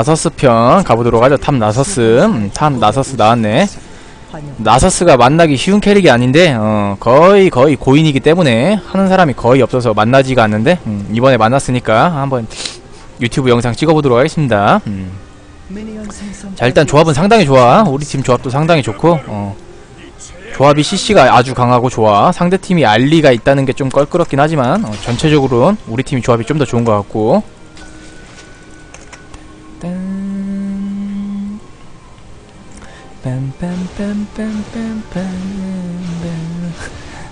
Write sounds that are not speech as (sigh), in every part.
나서스 편 가보도록 하죠. 탑 나서스. 음, 탑 나서스 나왔네. 나서스가 만나기 쉬운 캐릭이 아닌데, 어, 거의, 거의 고인이기 때문에 하는 사람이 거의 없어서 만나지가 않는데, 음, 이번에 만났으니까 한번 유튜브 영상 찍어보도록 하겠습니다. 음. 자, 일단 조합은 상당히 좋아. 우리 팀 조합도 상당히 좋고, 어. 조합이 CC가 아주 강하고 좋아. 상대팀이 알리가 있다는 게 좀 껄끄럽긴 하지만, 어, 전체적으로는 우리 팀이 조합이 좀 더 좋은 것 같고,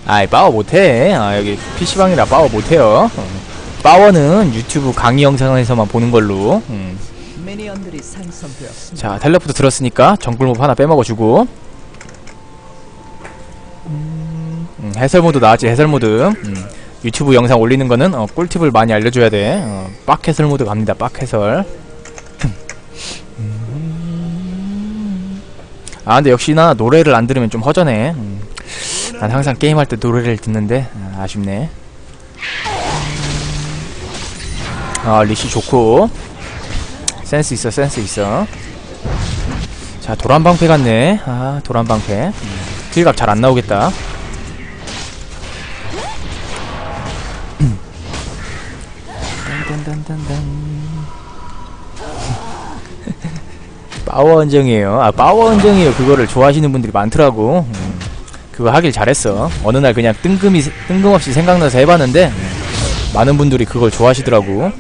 아이 파워 못해. 아 여기 PC방이라 파워 못해요. 어. 파워는 유튜브 강의 영상에서만 보는 걸로. 음. 자 텔레포트 들었으니까 정글몹 하나 빼먹어주고. 음, 해설모드 나왔지 해설모드. 음, 유튜브 영상 올리는 거는 어, 꿀팁을 많이 알려줘야 돼. 어, 빡해설모드 갑니다 빡해설. 음. 아 근데 역시나 노래를 안 들으면 좀 허전해. 음. 난 항상 게임할 때 노래를 듣는데 아, 아쉽네. 아 리시 좋고. 센스 있어 센스 있어. 자 도란방패 같네. 아 도란방패. 음, 킬각 잘 안 나오겠다 파워 언정이에요 아 파워 언정이에요 그거를 좋아하시는 분들이 많더라고 음, 그거 하길 잘했어 어느 날 그냥 뜬금이 뜬금없이 생각나서 해봤는데 음, 많은 분들이 그걸 좋아하시더라고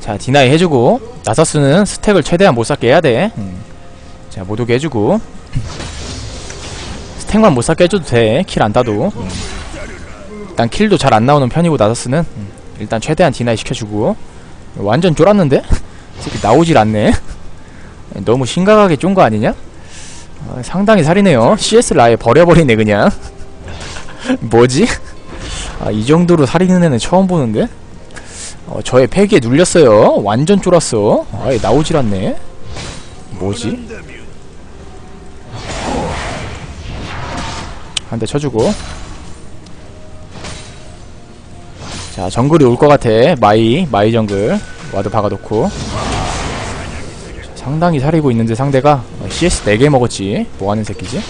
자 디나이 해주고 나서스는 스택을 최대한 못 쌓게 해야 돼. 음. 자 못 오게 해주고 스택만 못 쌓게 해줘도 돼. 킬 안 따도. 음. 일단 킬도 잘 안 나오는 편이고 나서스는 음. 일단 최대한 디나이 시켜주고 완전 쫄았는데? (laughs) 새끼 나오질 않네. 너무 심각하게 쫀 거 아니냐? 어, 상당히 살이네요. CS를 아예 버려버리네 그냥. (laughs) 뭐지? 아, 이 정도로 살이는 애는 처음 보는데? 어, 저의 폐기에 눌렸어요. 완전 쫄았어. 아예 나오질 않네. 뭐지? 한 대 쳐주고. 자, 정글이 올 것 같아. 마이, 마이 정글. 와드 박아놓고. 자, 상당히 사리고 있는데 상대가 어, CS 4개 먹었지. 뭐하는 새끼지?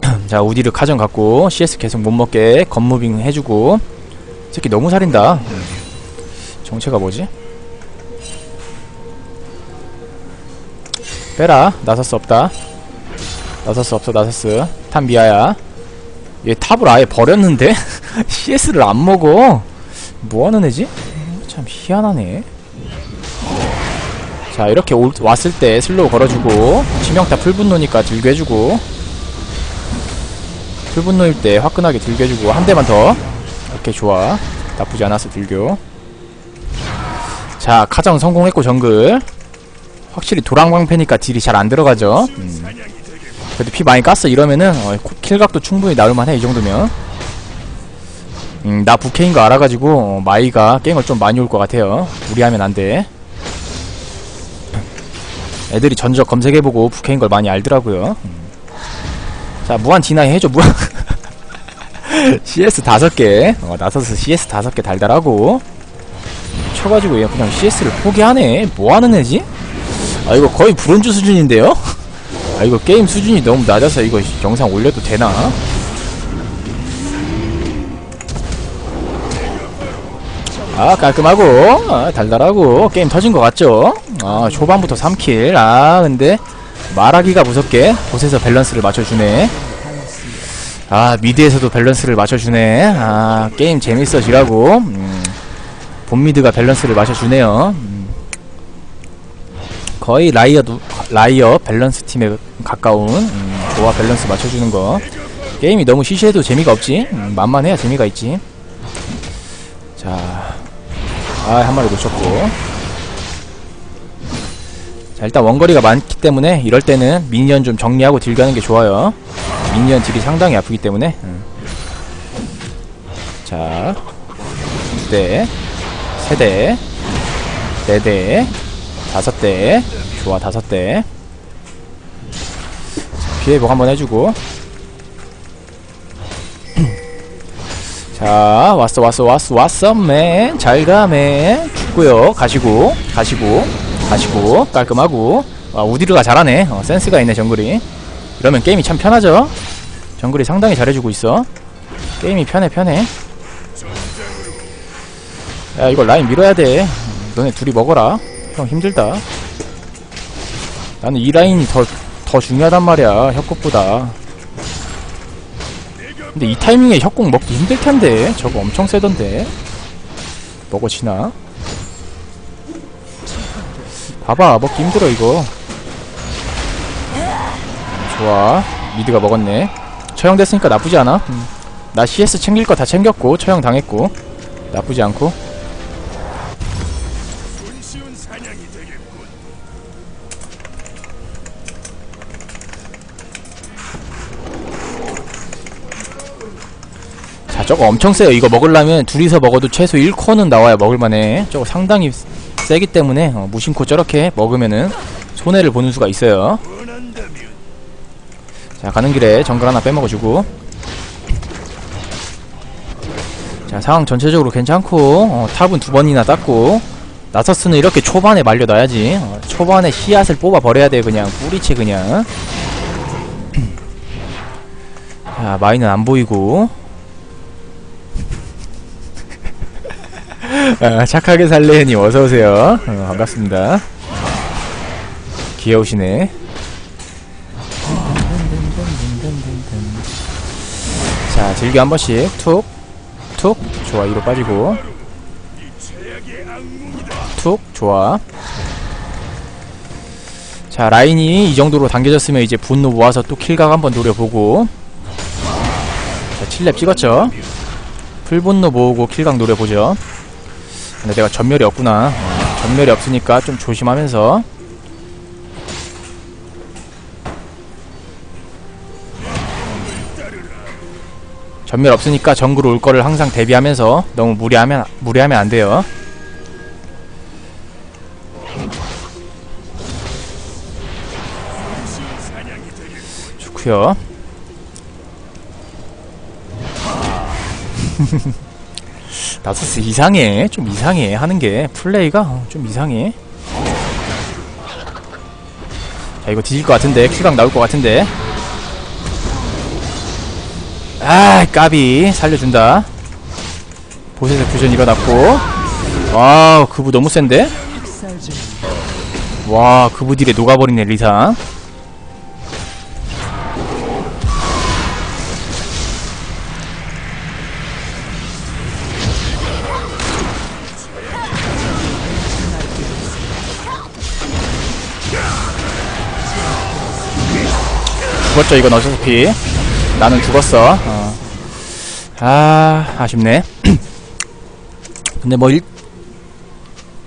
(clears throat) 자, 우디르 카전 갖고 CS 계속 못 먹게 건무빙 해주고. 새끼 너무 살인다. 정체가 뭐지? 빼라. 나서스 없다. 나서스 없어, 나서스. 탑 미아야. 얘 탑을 아예 버렸는데? (laughs) CS를 안 먹어. 뭐하는 애지? 참 희한하네. 자, 이렇게 올, 왔을 때 슬로우 걸어주고, 치명타 풀분노니까 들게 해주고, 풀분노일 때 화끈하게 들게 해주고, 한 대만 더. 오케이 좋아. 나쁘지 않았어 딜교. 자 카정 성공했고 정글. 확실히 도랑방패니까 딜이 잘 안 들어가죠. 음. 그래도 피 많이 깠어. 이러면은 어, 코- 킬각도 충분히 나올만해 이 정도면. 음, 나 부캐인 거 알아가지고 어, 마이가 게임을 좀 많이 올 것 같아요. 무리하면 안돼 애들이 전적 검색해보고 부캐인 걸 많이 알더라고요 음. 자 무한 디나이 해줘 무한 (laughs) CS 다섯 개, 어, 나서서 CS 다섯 개 달달하고 쳐가지고 얘 그냥 CS를 포기하네. 뭐 하는 애지? 아 이거 거의 브론즈 수준인데요? 아 이거 게임 수준이 너무 낮아서 이거 영상 올려도 되나? 아 깔끔하고 아, 달달하고 게임 터진 것 같죠? 아 초반부터 3킬. 아 근데 말하기가 무섭게 곳에서 밸런스를 맞춰주네. 아 미드에서도 밸런스를 맞춰주네. 아 게임 재밌어지라고. 음, 본미드가 밸런스를 맞춰주네요. 음. 거의 라이어 라이어 밸런스 팀에 가까운 음, 조화 밸런스 맞춰주는 거. 게임이 너무 시시해도 재미가 없지? 음, 만만해야 재미가 있지. 자 아 한 마리 놓쳤고 자 일단 원거리가 많기 때문에 이럴 때는 미니언 좀 정리하고 딜 가는 게 좋아요. 미니언 딜이 상당히 아프기 때문에. 음. 자 두대 세대. 네대. 다섯대. 좋아 다섯대. 피해복 한번 해주고. (clears throat) 자 왔어 왔어 왔어 왔어 맨. 잘가 맨. 됐고요. 가시고 가시고 가시고 깔끔하고. 와 우디르가 잘하네. 어, 센스가 있네 정글이. 이러면 게임이 참 편하죠? 정글이 상당히 잘해주고 있어. 게임이 편해 편해. 야 이거 라인 밀어야 돼. 너네 둘이 먹어라. 형 힘들다. 나는 이 라인이 더, 더 중요하단 말이야 협곡보다. 근데 이 타이밍에 협곡 먹기 힘들 텐데. 저거 엄청 세던데. 먹어지나? 봐봐 먹기 힘들어 이거. 좋아. 미드가 먹었네. 처형 됐으니까 나쁘지 않아. 음. 나 CS 챙길 거 다 챙겼고 처형 당했고. 나쁘지 않고. 자 저거 엄청 세요. 이거 먹으려면 둘이서 먹어도 최소 1코는 나와야 먹을만해. 저거 상당히 세기 때문에 어, 무심코 저렇게 먹으면은 손해를 보는 수가 있어요. 자 가는 길에 정글 하나 빼먹어주고. 자 상황 전체적으로 괜찮고 어, 탑은 두 번이나 땄고 나서스는 이렇게 초반에 말려놔야지 어, 초반에 씨앗을 뽑아 버려야 돼 그냥. 뿌리채 그냥. 자 마이는 안 보이고 아, 착하게 살래님 어서오세요. 어, 반갑습니다. 귀여우시네. 자 즐겨 한 번씩. 툭툭 좋아 이로 빠지고. 툭 좋아. 자 라인이 이 정도로 당겨졌으면 이제 분노 모아서 또 킬각 한번 노려보고. 자 7렙 찍었죠? 풀분노 모으고 킬각 노려보죠 근데 내가 전멸이 없구나 어, 전멸이 없으니까 좀 조심하면서 전멸 없으니까 정글 올 거를 항상 대비하면서 너무 무리하면 무리하면 안 돼요. 좋고요. (laughs) 나서스 이상해. 좀 이상해. 하는 게 플레이가? 어, 좀 이상해. 자 이거 뒤질 것 같은데. 킬각 나올 것 같은데. 아 까비. 살려준다. 보세서 퓨전 일어났고. 와 그부 너무 센데? 와 그부 딜에 녹아버리네 리사 죽었죠 이건 어차피 나는 죽었어 어. 아 아쉽네 (clears throat) 근데 뭐 1,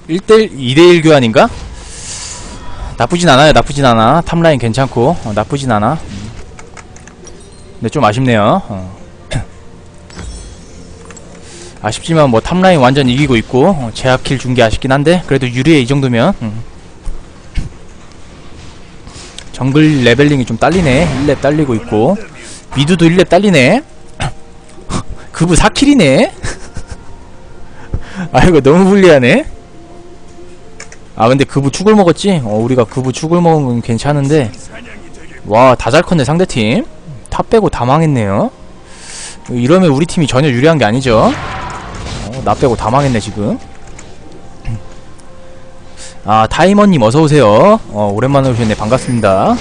1대1 2대1 교환인가? 나쁘진 않아요 나쁘진 않아 탑라인 괜찮고 어, 나쁘진 않아 음. 근데 좀 아쉽네요 어. (clears throat) 아쉽지만 뭐 탑라인 완전 이기고 있고 어, 제압킬 준 게 아쉽긴 한데 그래도 유리해 이 정도면 음. 정글 레벨링이 좀 딸리네. 1렙 딸리고 있고. 미드도 1렙 딸리네. 그부 4킬이네. 아이고 너무 불리하네. 아 근데 그부 축을 먹었지? 어 우리가 그부 축을 먹은 건 괜찮은데. 와 다 잘 컸네 상대팀. 탑 빼고 다 망했네요. 이러면 우리 팀이 전혀 유리한 게 아니죠? 어, 나 빼고 다 망했네 지금 아 타이머님 어서오세요. 어 오랜만에 오셨네. 반갑습니다.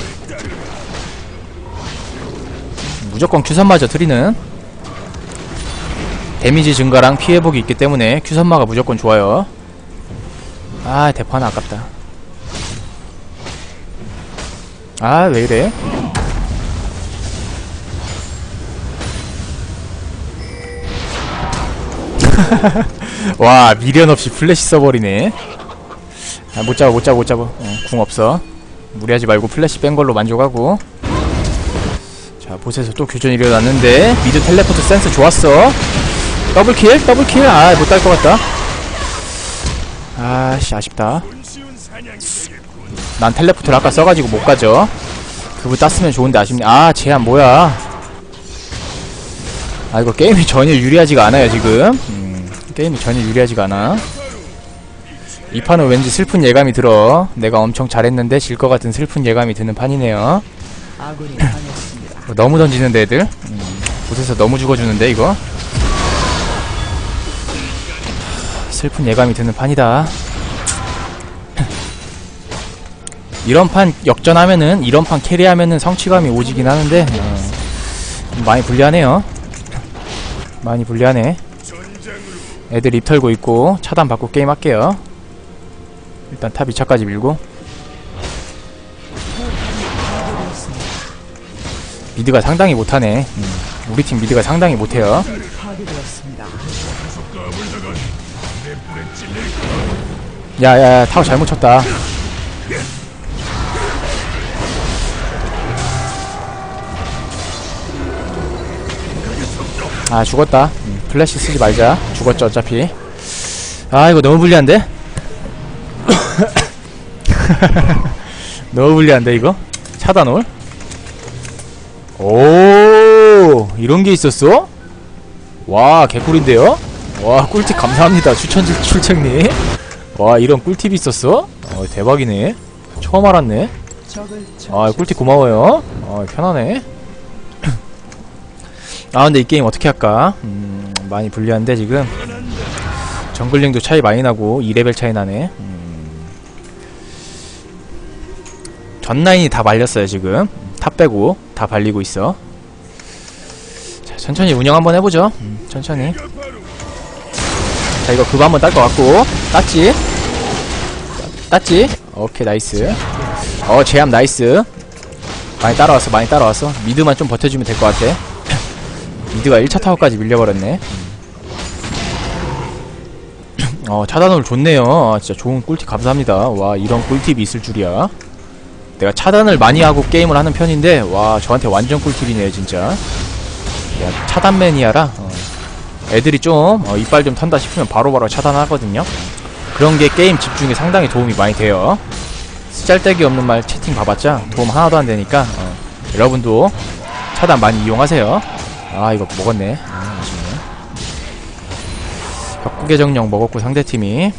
무조건 큐선 맞아 트리는 데미지 증가랑 피해복이 있기 때문에 큐선마가 무조건 좋아요. 아 하나 아깝다. 아 왜이래? (laughs) 와 미련 없이 플래시 써버리네 아, 못 잡아 못 잡아 못 잡아. 어, 궁 없어. 무리하지 말고 플래시 뺀 걸로 만족하고. 자 보스에서 또 교전이 일어났는데 미드 텔레포트 센스 좋았어. 더블킬 더블킬. 아 못달 것 같다. 아씨 아쉽다. 난 텔레포트를 아까 써가지고 못 가죠. 그거 땄으면 좋은데 아쉽네. 아 제한 뭐야. 아 이거 게임이 전혀 유리하지가 않아요 지금. 음, 게임이 전혀 유리하지가 않아 이 판은 왠지 슬픈 예감이 들어. 내가 엄청 잘했는데 질 것 같은 슬픈 예감이 드는 판이네요. 어, 너무 던지는데 애들? 음, 곳에서 너무 죽어주는데 이거? 슬픈 예감이 드는 판이다. (laughs) 이런 판 역전하면은 이런 판 캐리하면은 성취감이 오지긴 하는데 어, 좀 많이 불리하네요. 많이 불리하네. 애들 입 털고 있고 차단 받고 게임 할게요 일단 탑 2차까지 밀고. 미드가 상당히 못하네. 음, 우리 팀 미드가 상당히 못해요. 야야야 타워 잘못 쳤다. 아 죽었다. 음, 플래시 쓰지 말자. 죽었죠 어차피. 아 이거 너무 불리한데? (laughs) 너무 불리한데 이거? 차단올? 오 이런 게 있었어? 와 개꿀인데요? 와 꿀팁 감사합니다 추천 출첵님 와 이런 꿀팁이 있었어? 어 대박이네 처음 알았네 아 꿀팁 고마워요 어 편하네 (clears throat) 아 근데 이 게임 어떻게 할까 음 많이 불리한데 지금 정글링도 차이 많이 나고 2레벨 차이 나네 음. 전 라인이 다 말렸어요 지금. 탑 빼고 다 발리고 있어. 자 천천히 운영 한번 해보죠. 음, 천천히. 자 이거 그거 한번 딸 것 같고. 땄지? 땄지? 오케이 나이스. 어 제압 나이스. 많이 따라왔어 많이 따라왔어. 미드만 좀 버텨주면 될 것 같아. (clears throat) 미드가 1차 타워까지 밀려버렸네. (clears throat) 어 차단을 좋네요. 아, 진짜 좋은 꿀팁 감사합니다. 와 이런 꿀팁이 있을 줄이야 내가 차단을 많이 하고 게임을 하는 편인데 와 저한테 완전 꿀팁이네요 진짜. 야 차단 매니아라. 어. 애들이 좀 어, 이빨 좀 턴다 싶으면 바로 바로 차단하거든요. 그런 게 게임 집중에 상당히 도움이 많이 돼요. 쓰잘데기 없는 말 채팅 봐봤자 도움 하나도 안 되니까 어, 여러분도 차단 많이 이용하세요. 아 이거 먹었네. 아, 아쉽네. 벽국의 정령 먹었고 상대팀이.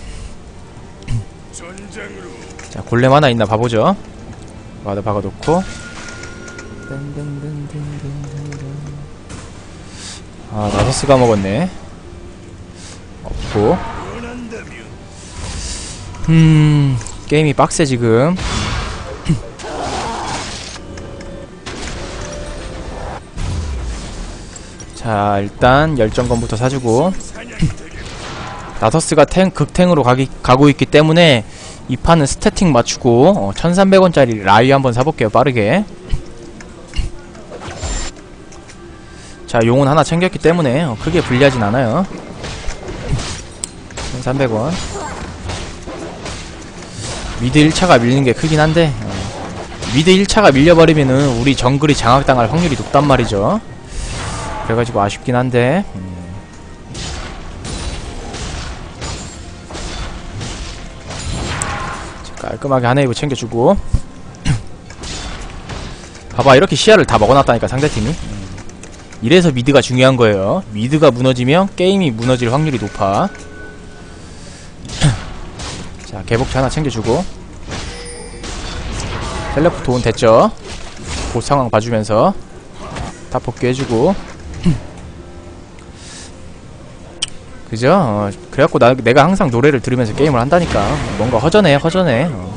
(clears throat) 자 골렘 하나 있나 봐보죠 와드 박아놓고. 아 나서스 가 먹었네. 없고. 음 게임이 빡세 지금. (clears throat) 자 일단 열정건부터 사주고. (clears throat) 나서스가 탱 극탱으로 가기, 가고 있기 때문에 이 판은 스태팅 맞추고 어, 1300원짜리 라이 한번 사볼게요 빠르게. 자 용은 하나 챙겼기 때문에 어, 크게 불리하진 않아요. 1300원. 미드 1차가 밀리는 게 크긴 한데 어, 미드 1차가 밀려버리면은 우리 정글이 장악당할 확률이 높단 말이죠. 그래가지고 아쉽긴 한데 음. 깔끔하게 하네이브 챙겨주고. 봐봐 이렇게 시야를 다 먹어놨다니까 상대팀이. 음. 이래서 미드가 중요한 거예요. 미드가 무너지면 게임이 무너질 확률이 높아. (clears throat) 자 개복차 하나 챙겨주고. 텔레포트 온 됐죠? 그 상황 봐주면서. 다 복귀해주고. 그죠? 어, 그래갖고 나, 내가 항상 노래를 들으면서 게임을 한다니까. 뭔가 허전해 허전해. 어.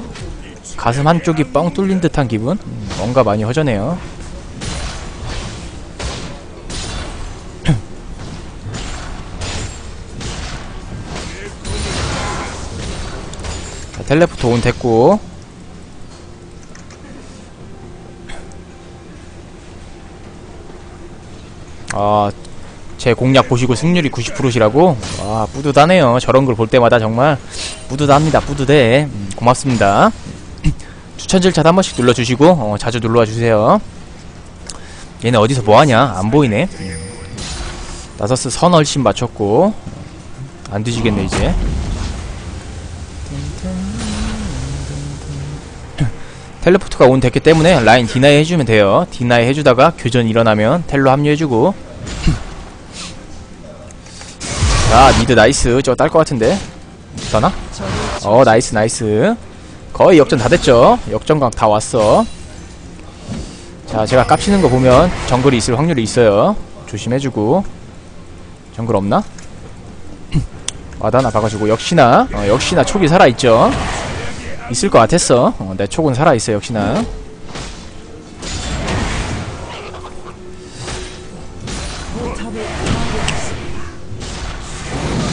가슴 한쪽이 뻥 뚫린 듯한 기분? 음, 뭔가 많이 허전해요 자, 텔레포트 온 됐고 아, 제 공략 보시고 승률이 90%시라고? 와, 뿌듯하네요. 저런 걸 볼 때마다 정말 뿌듯합니다. 뿌듯해. 음, 고맙습니다. 추천질 차도 한 번씩 눌러주시고, 어, 자주 눌러와 주세요. 얘네 어디서 뭐하냐? 안 보이네. 음. 나서스 선 얼씬 맞췄고, 안 뒤지겠네, 이제. 텔레포트가 온 됐기 때문에 라인 디나이 해주면 돼요. 디나이 해주다가 교전 일어나면 텔로 합류해주고 자 미드 나이스 저거 딸 것 같은데 되나? 어 나이스 나이스 거의 역전 다 됐죠? 역전각 다 왔어. 자 제가 깝치는 거 보면 정글이 있을 확률이 있어요. 조심해주고. 정글 없나? (clears throat) 와다 하나 박아주고. 역시나 어, 역시나 촉이 살아있죠? 있을 것 같았어. 어, 내 촉은 살아있어 역시나.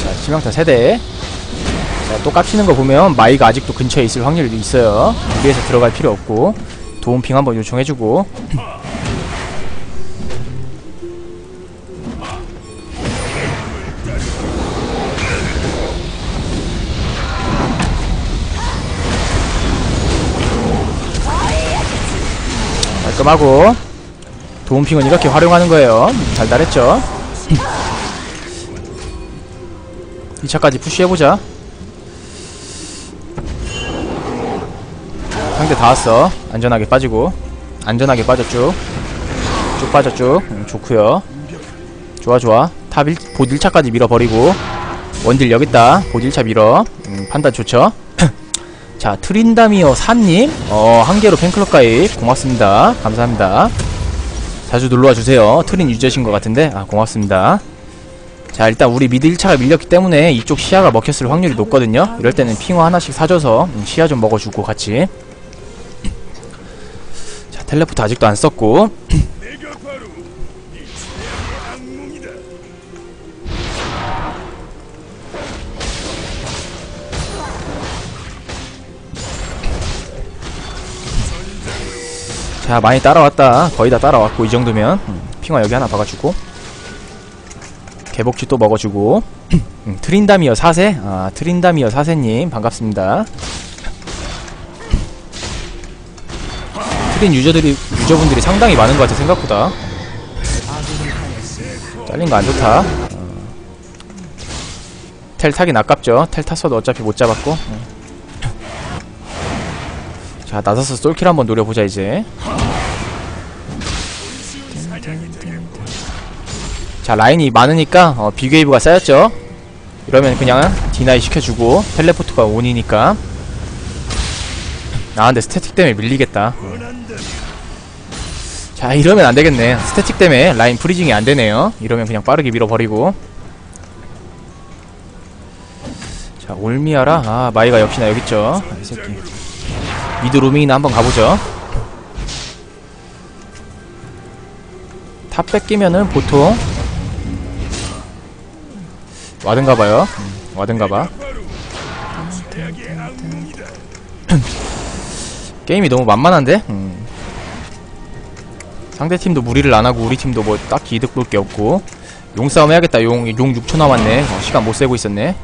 자 치명타 세대 자, 또 깝치는 거 보면 마이가 아직도 근처에 있을 확률이 있어요. 위에서 들어갈 필요 없고 도움핑 한번 요청해주고 깔끔하고 도움핑은 이렇게 활용하는 거예요. 달달했죠? (laughs) 2차까지 푸시해보자. 상대 다 왔어. 안전하게 빠지고. 안전하게 빠졌죠. 쭉 빠졌죠. 음, 좋구요. 좋아, 좋아. 탑 1, 봇 1차까지 밀어버리고. 원딜 여깄다. 봇 1차 밀어. 음, 판단 좋죠. (laughs) 자, 트린다미어 사님. 어, 한 개로 팬클럽 가입. 고맙습니다. 감사합니다. 자주 놀러와 주세요. 트린 유저신 것 같은데. 아, 고맙습니다. 자 일단 우리 미드 1차가 밀렸기 때문에 이쪽 시야가 먹혔을 확률이 높거든요 이럴 때는 핑어 하나씩 사줘서 음, 시야 좀 먹어주고 같이 자 텔레포트 아직도 안 썼고. 자 많이 따라왔다. 거의 다 따라왔고 이 정도면. 음, 핑어 여기 하나 박아주고. 개복치 또 먹어주고. 음, 트린다미어 4세? 아 트린다미어 4세님 반갑습니다 트린 유저들이 유저분들이 상당히 많은 것 같아 생각보다. 잘린 거 안 좋다. 어. 텔 타긴 아깝죠. 텔 탔어도 어차피 못 잡았고. 음. 자 나서서 솔킬 한번 노려보자 이제. 자 라인이 많으니까 어, 비게이브가 쌓였죠? 이러면 그냥 디나이 시켜주고 텔레포트가 온이니까 아 근데 스태틱 때문에 밀리겠다. 자 이러면 안되겠네. 스태틱 때문에 라인 프리징이 안되네요. 이러면 그냥 빠르게 밀어버리고. 자 올미아라? 아 마이가 역시나 여깄죠. 아, 이 새끼. 미드 로밍이나 한번 가보죠. 탑 뺏기면은 보통 와든가봐요. 음, 와든가봐. 게임이 너무 만만한데? 음. 상대 팀도 무리를 안 하고 우리 팀도 뭐 딱히 이득 볼 게 없고 용싸움 해야겠다. 용, 용 6초 남았네. 어, 시간 못 세고 있었네.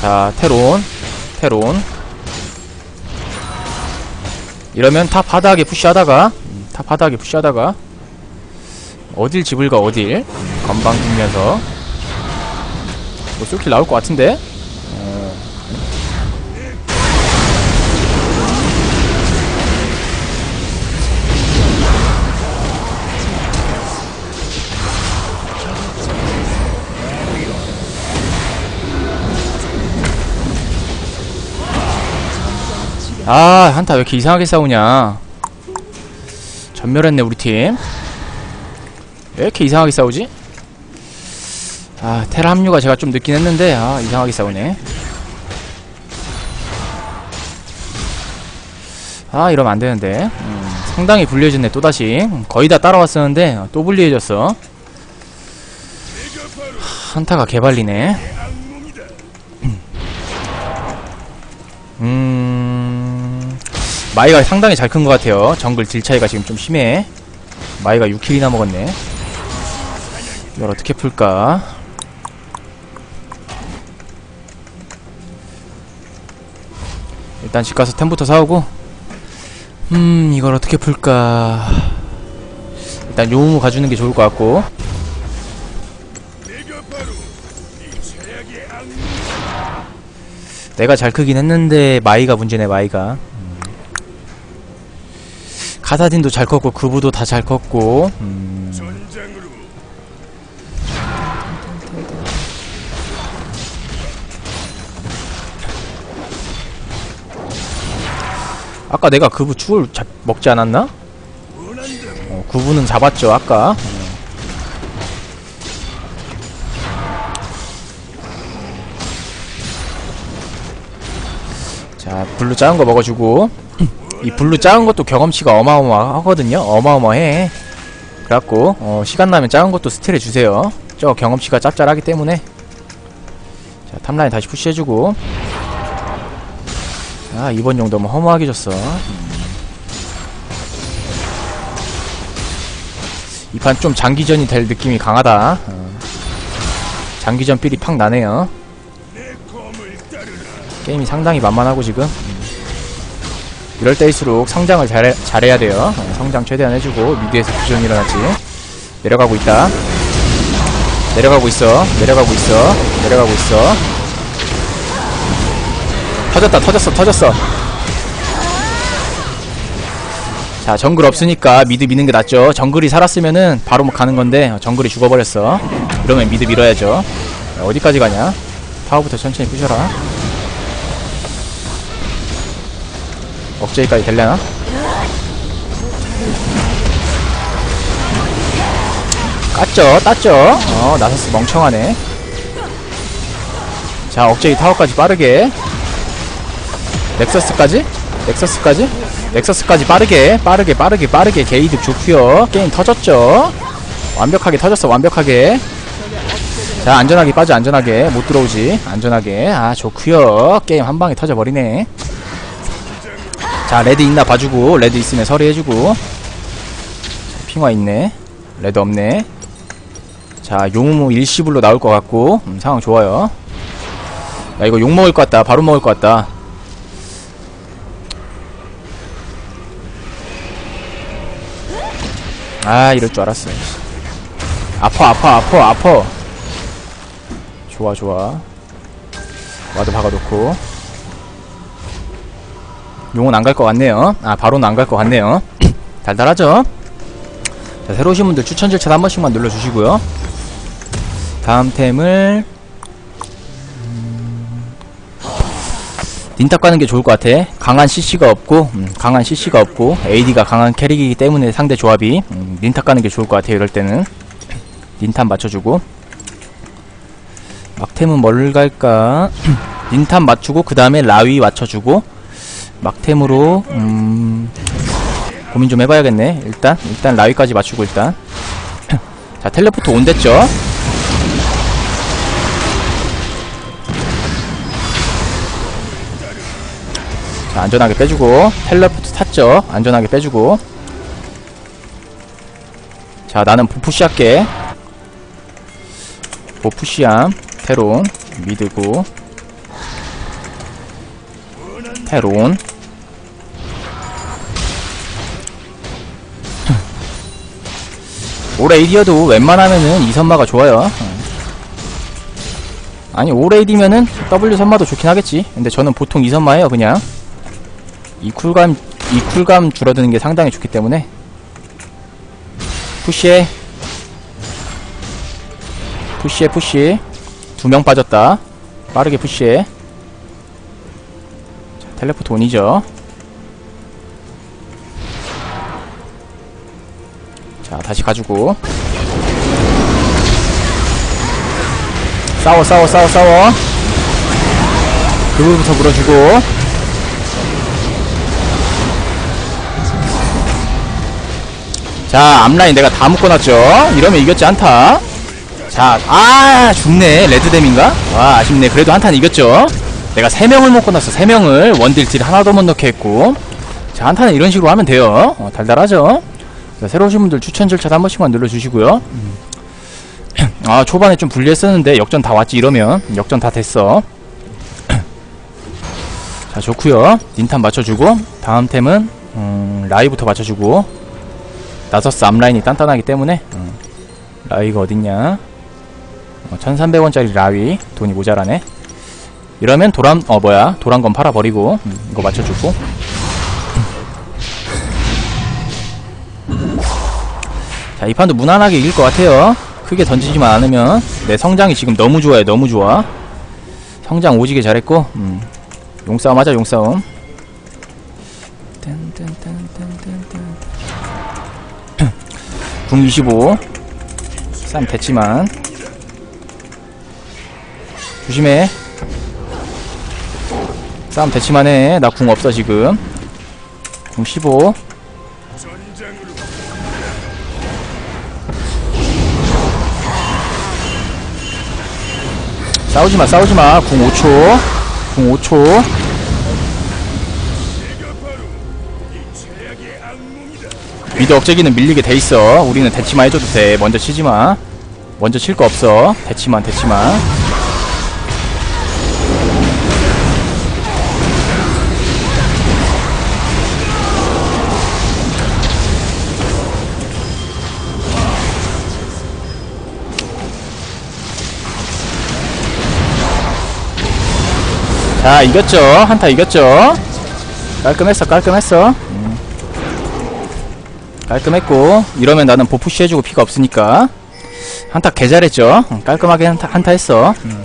자, 테론. 테론. 이러면 탑 하다하게 푸시하다가 음, 탑 하다하게 푸시하다가 어딜 집을 가 어딜 음, 건방 뛰면서 뭐 쏠킬 나올 것 같은데 어. 아 한타 왜 이렇게 이상하게 싸우냐 전멸했네 우리 팀왜 이렇게 이상하게 싸우지? 아 테라 합류가 제가 좀 늦긴 했는데 아 이상하게 싸우네. 아 이러면 안되는데. 음, 상당히 불리해졌네 또다시. 음, 거의 다 따라왔었는데 어, 또 불리해졌어. 하, 한타가 개발리네. 음 마이가 상당히 잘 큰 것 같아요. 정글 딜 차이가 지금 좀 심해. 마이가 6킬이나 먹었네. 이걸 어떻게 풀까? 일단 집 가서 템부터 사오고. 음 이걸 어떻게 풀까? 일단 요무 가주는 게 좋을 것 같고. 내가 잘 크긴 했는데 마이가 문제네 마이가. 음. 카사딘도 잘 컸고 그부도 다 잘 컸고. 음. 아까 내가 그부 죽을 잡, 먹지 않았나? 어, 그부는 잡았죠 아까. 어. 자 블루 작은 거 먹어주고. 이 블루 작은 것도 경험치가 어마어마하거든요. 어마어마해. 그래갖고 어, 시간 나면 작은 것도 스틸해 주세요. 저 경험치가 짭짤하기 때문에. 자 탑라인 다시 푸시해주고 아 이번 정도면 허무하게 졌어. 이 판 좀 장기전이 될 느낌이 강하다. 어. 장기전 삘이 팍 나네요. 게임이 상당히 만만하고 지금. 음. 이럴 때일수록 성장을 잘해, 잘해야 돼요. 어, 성장 최대한 해주고 미드에서 부전이 일어났지. 내려가고 있다. 내려가고 있어. 내려가고 있어. 내려가고 있어 터졌다 터졌어 터졌어. 자 정글 없으니까 미드 미는 게 낫죠. 정글이 살았으면은 바로 뭐 가는 건데 어, 정글이 죽어버렸어. 이러면 미드 밀어야죠. 야, 어디까지 가냐? 타워부터 천천히 부셔라. 억제기까지 될려나? 깠죠 땄죠. 어 나서스 멍청하네. 자 억제기 타워까지 빠르게 넥서스까지? 넥서스까지? 넥서스까지 빠르게 빠르게 빠르게 빠르게 게이득 좋구요. 게임 터졌죠? 완벽하게 터졌어 완벽하게. 자 안전하게 빠져 안전하게. 못 들어오지. 안전하게. 아 좋구요. 게임 한방에 터져버리네. 자 레드 있나 봐주고 레드 있으면 서리해주고. 자, 핑화 있네. 레드 없네. 자 용무 일시불로 나올 것 같고. 음, 상황 좋아요. 야 이거 욕 먹을 것 같다. 바로 먹을 것 같다 아 이럴 줄 알았어 아파 아파 아파 아파 좋아 좋아. 와드 박아놓고. 용은 안 갈 것 같네요. 아 바로는 안 갈 것 같네요. (clears throat) 달달하죠? 자 새로 오신 분들 추천 절차 한 번씩만 눌러주시고요. 다음 템을 닌탑 가는 게 좋을 것 같아. 강한 CC가 없고, 음, 강한 CC가 없고, AD가 강한 캐릭이기 때문에 상대 조합이, 음, 닌탑 가는 게 좋을 것 같아요, 이럴 때는. 닌탑 맞춰주고. 막템은 뭘 갈까? (clears throat) 닌탑 맞추고, 그 다음에 라위 맞춰주고, 막템으로, 음, 고민 좀 해봐야겠네. 일단, 일단 라위까지 맞추고, 일단. (clears throat) 자, 텔레포트 온댔죠? 자, 안전하게 빼주고 텔레포트 탔죠 안전하게 빼주고 자 나는 보푸시할게. 보푸시함 테론 미드고. 테론. 오레이디어도 (laughs) 웬만하면은 이 선마가 좋아요. 아니 오레이디면은 W 선마도 좋긴 하겠지. 근데 저는 보통 이 선마예요 그냥. 이 쿨감 이 쿨감 줄어드는 게 상당히 좋기 때문에 푸시해 푸시해 푸시. 두 명 빠졌다. 빠르게 푸시해 자, 텔레포트 온이죠. 자 다시 가지고. 싸워 싸워 싸워 싸워. 그 부분부터 물어주고 자 앞라인 내가 다 묶어놨죠. 이러면 이겼지 않다 자 아 죽네. 레드댐인가? 와 아쉽네. 그래도 한탄 이겼죠. 내가 3명을 묶어놨어. 3명을. 원딜 딜 하나도 못 넣게 했고. 자 한탄은 이런 식으로 하면 돼요. 어, 달달하죠? 자, 새로 오신 분들 추천 절차 한 번씩만 눌러주시고요. (clears throat) 아 초반에 좀 불리했었는데 역전 다 왔지 이러면. 역전 다 됐어. (clears throat) 자 좋구요. 닌탄 맞춰주고 다음 템은 음, 라이부터 맞춰주고 나서스 앞라인이 단단하기 때문에. 음, 라위가 어딨냐? 어, 1300원짜리 라위. 돈이 모자라네. 이러면 도란 어 뭐야? 도란건 팔아버리고 음, 이거 맞춰주고. 자 이 판도 무난하게 이길 것 같아요. 크게 던지지만 않으면. 내 성장이 지금 너무 좋아요. 너무 좋아. 성장 오지게 잘했고 음, 용싸움 하자 용싸움 궁 25. 싸움 됐지만. 조심해. 싸움 됐지만 해. 나 궁 없어, 지금. 궁 15. 싸우지마, 싸우지마. 궁 5초. 궁 5초. 미드 억제기는 밀리게 돼 있어. 우리는 대치만 해줘도 돼. 먼저 치지 마. 먼저 칠 거 없어. 대치만, 대치만. 자, 이겼죠. 한타 이겼죠. 깔끔했어, 깔끔했어. 음. 깔끔했고 이러면 나는 보푸시 해주고 피가 없으니까 한타 개 잘했죠. 음, 깔끔하게 한타, 한타 했어. 음.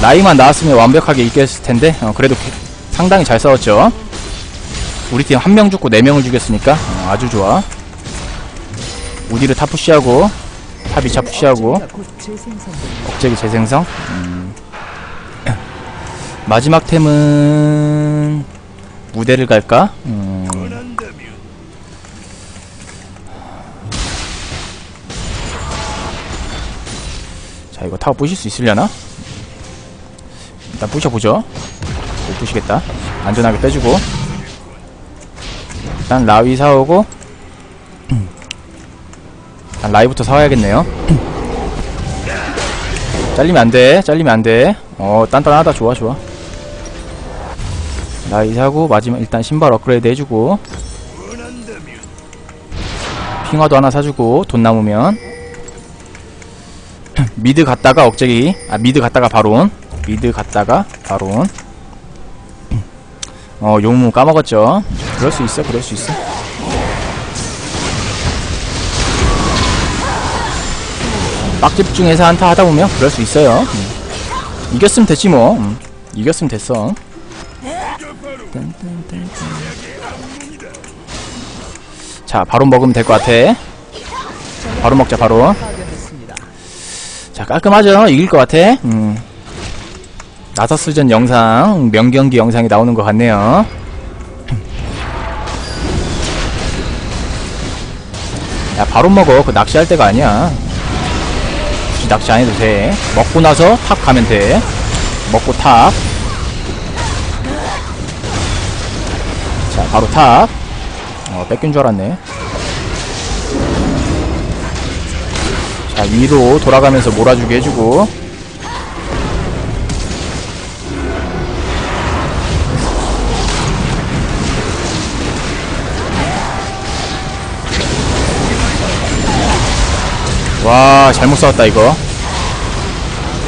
나이만 나왔으면 완벽하게 이겼을 텐데 어, 그래도 개- 상당히 잘 싸웠죠. 우리 팀 한 명 죽고 네 명을 죽였으니까 어, 아주 좋아. 우디를 탑 푸시하고 탑 2차 푸시하고. 억제기 재생성. 음. (clears throat) 마지막 템은 무대를 갈까? 음. 자 이거 타워 부실 수 있으려나? 일단 부셔보죠. 못 부시겠다. 안전하게 빼주고. 일단 라위 사오고. 일단 라이부터 사와야겠네요. 잘리면 안 돼. 잘리면 안 돼. 어, 단단하다. 좋아, 좋아. 나이 사고, 마지막, 일단 신발 업그레이드 해주고. 핑화도 하나 사주고, 돈 남으면. 미드 갔다가 억제기. 아, 미드 갔다가 바론. 미드 갔다가 바론. 어, 용무 까먹었죠. 그럴 수 있어, 그럴 수 있어. 빡집중해서 한타 하다 보면 그럴 수 있어요. 음. 이겼으면 됐지 뭐. 음. 이겼으면 됐어. 자, 바로 먹으면 될 것 같아. 바로 먹자, 바로. 자, 깔끔하죠? 이길 것 같아. 음. 나서스전 영상, 명경기 영상이 나오는 것 같네요. 야, 바로 먹어. 그 낚시할 때가 아니야. 낚시 안 해도 돼. 먹고 나서 탑 가면 돼. 먹고 탑. 자, 바로 탑. 어, 뺏긴 줄 알았네. 자, 위로 돌아가면서 몰아주게 해주고. 와, 잘못 싸웠다, 이거.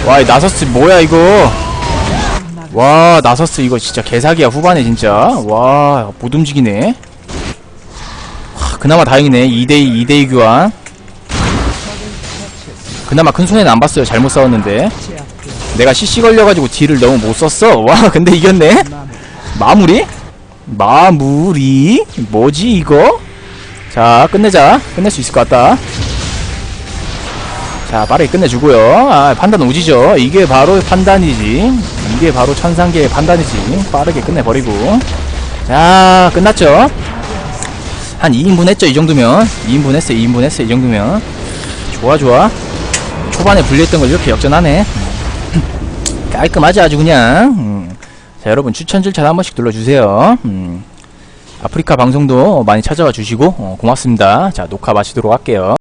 와, 이 나서스 뭐야, 이거. 와, 나서스 이거 진짜 개사기야, 후반에 진짜. 와, 못 움직이네. 하, 그나마 다행이네. 2대2, 2대2 교환. 그나마 큰 손해는 안 봤어요. 잘못 싸웠는데. 내가 CC 걸려가지고 딜을 너무 못 썼어. (laughs) 와, 근데 이겼네? 마무리. 마무리? 뭐지, 이거? 자, 끝내자. 끝낼 수 있을 것 같다. 자, 빠르게 끝내주고요. 아, 판단 오지죠. 이게 바로 판단이지. 이게 바로 천상계의 판단이지. 빠르게 끝내버리고. 자, 끝났죠? 한 2인분 했죠, 이 정도면. 2인분 했어, 2인분 했어, 이 정도면. 좋아, 좋아. 초반에 불리했던 걸 이렇게 역전하네. 깔끔하지, 아주 그냥. 음. 자, 여러분 추천 절차 한 번씩 눌러주세요. 음. 아프리카 방송도 많이 찾아와 주시고, 어, 고맙습니다. 자, 녹화 마치도록 할게요.